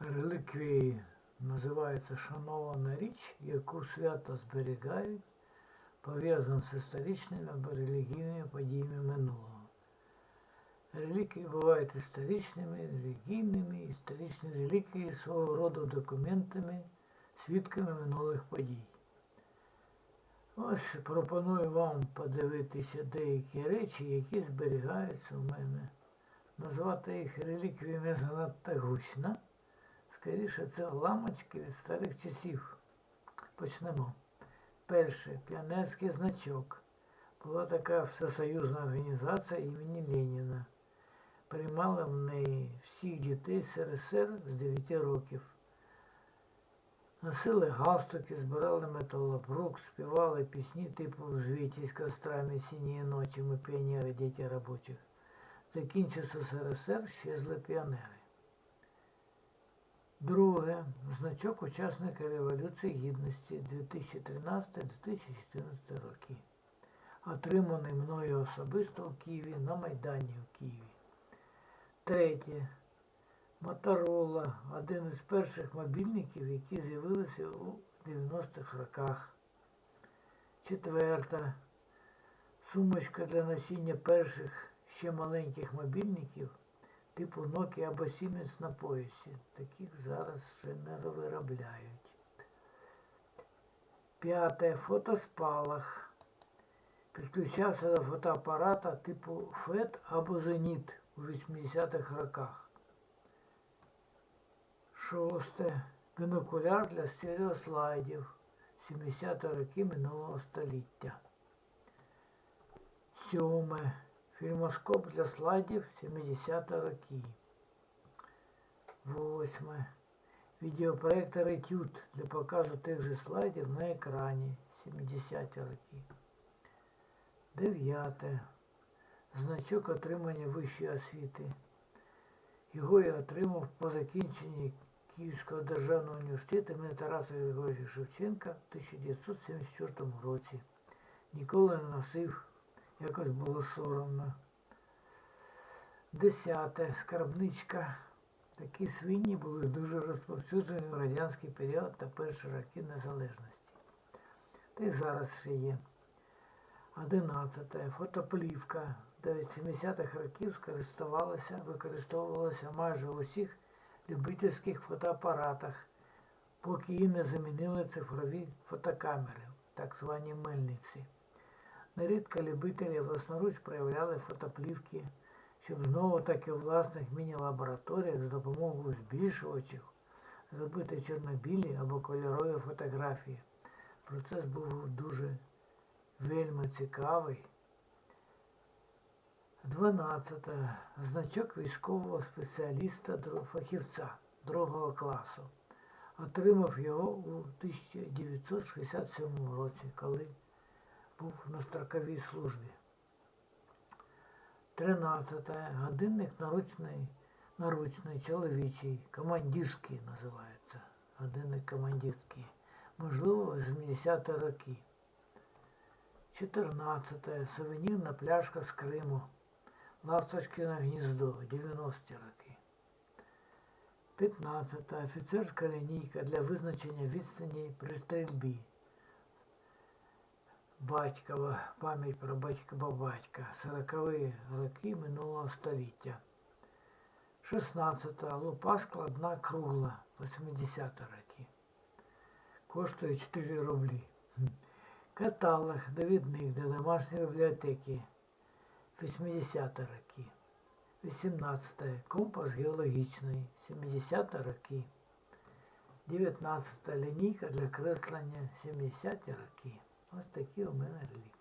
Реліквії називається шанована річ, яку свято зберігають, пов'язану з історичними або релігійними подіями минулого. Реліквії бувають історичними, релігійними, історичні реліквії свого роду документами, свідками минулих подій. Ось пропоную вам подивитися деякі речі, які зберігаються у мене. Назвати їх реліквіями занадто гучно. Скоріше, це ламочки від старих часів. Почнемо. Перше. Піонерський значок. Була така всесоюзна організація імені Леніна. Приймала в неї всіх дітей СРСР з 9 років. Носили галстуки, збирали металобрук, співали пісні типу «Звійтесь кострами синьої ночі, ми піонери, діти робочих». Закінчився СРСР, щезли піонери. Друге. Значок учасника Революції Гідності 2013-2014 роки. Отриманий мною особисто в Києві на Майдані в Києві. Третє. Моторола один із перших мобільників, які з'явилися у 90-х роках. Четверта. Сумочка для носіння перших ще маленьких мобільників типу Nokia або Siemens на поясі. Таких зараз ще не виробляють. П'яте. Фотоспалах. Підключався до фотоапарата типу FET або Зеніт у 80-х роках. Шосте. Бінокуляр для стереослайдів 70 роки минулого століття. Сьоме. Фільмоскоп для слайдів 70 роки. Восьме. Відеопроектор Etюд для показу тих же слайдів на екрані 70 роки. Дев'яте. Значок отримання вищої освіти. Його я отримав по закінченні Київського державного університету імені Тараса Григоровича Шевченка в 1974 році. Ніколи не носив, якось було соромно. Десяте. Скарбничка. Такі свині були дуже розповсюджені в радянський період та перші роки незалежності. Та й зараз ще є. Одинадцяте. Фотоплівка. До 70-х років скористувалася, використовувалася майже у всіх любительських фотоапаратах, поки її не замінили цифрові фотокамери, так звані мильниці. Нерідко любителі власноруч проявляли фотоплівки, щоб знову таки у власних міні-лабораторіях з допомогою збільшувачів зробити чорнобілі або кольорові фотографії. Процес був дуже вельми цікавий. 12. Значок військового спеціаліста фахівця другого класу. Отримав його у 1967 році, коли був на строковій службі. 13. Годинник наручний, наручний, чоловічий, командирський називається. Годинник командирський. Можливо, 80 роки. 14. Сувенірна пляшка з Криму. Ласточкине гніздо, 90-ті роки. 15. Офіцерська лінійка для визначення відстані при стрільбі. Батькова, пам'ять про батькова батька. 40-ві роки минулого століття. 16. Лупа складна кругла. 80 роки. Коштує 4 рублі. Каталог довідник для домашньої бібліотеки. 80 роки. 18. Компас геологічний. 70 роки. 19. Лінійка для креслення 70 роки. Ось такі у мене реліквії.